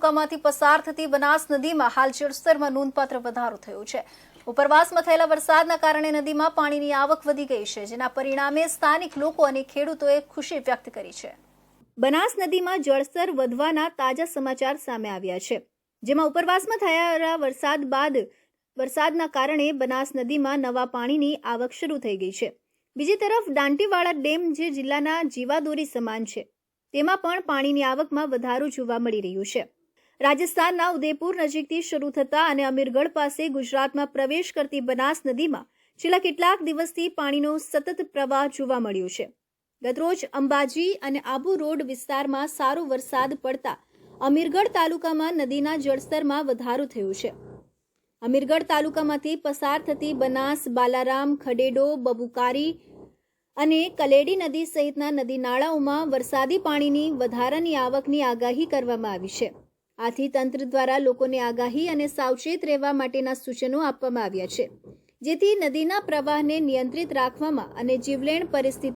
તાલુકામાંથી પસાર થતી બનાસ નદીમાં હાલ જળસ્તરમાં નોંધપાત્ર વધારો થયો છે. ઉપરવાસમાં થયેલા વરસાદના કારણે નદીમાં પાણીની આવક વધી ગઈ છે, જેના પરિણામે સ્થાનિક લોકો અને ખેડૂતોએ ખુશી વ્યક્ત કરી છે. બનાસ નદીમાં જળસ્તર વધવાના તાજા સમાચાર સામે આવ્યા છે. જેમાં ઉપરવાસમાં થયેલા વરસાદ બાદ વરસાદના કારણે બનાસ નદીમાં નવા પાણીની આવક શરૂ થઈ ગઈ છે. બીજી તરફ દાંટીવાળા ડેમ જે જિલ્લાના જીવાદોરી સમાન છે, તેમાં પણ પાણીની આવકમાં વધારો જોવા મળી રહ્યું છે. રાજસ્થાનના ઉદયપુર નજીકથી શરૂ થતા અને અમીરગઢ પાસે ગુજરાતમાં પ્રવેશ કરતી બનાસ નદીમાં છેલ્લા કેટલાક દિવસથી પાણીનો સતત પ્રવાહ જોવા મળ્યો છે. ગતરોજ અંબાજી અને આબુ રોડ વિસ્તારમાં સારો વરસાદ પડતા અમીરગઢ તાલુકામાં નદીના જળસ્તરમાં વધારો થયો છે. અમીરગઢ તાલુકામાંથી પસાર થતી બનાસ, બાલારામ, ખડેડો, બબુકારી અને કલેડી નદી સહિતના નદી નાળાઓમાં વરસાદી પાણીની વધારાની આવકની આગાહી કરવામાં આવી છે. આથી તંત્ર દ્વારા લોકોને આગાહી અને સાવચેત રહેવા માટેના સૂચનો આપવામાં આવ્યા છે, જેથી નદીના પ્રવાહને નિયંત્રિત રાખવામાં અને જીવલેણ પરિસ્થિતિ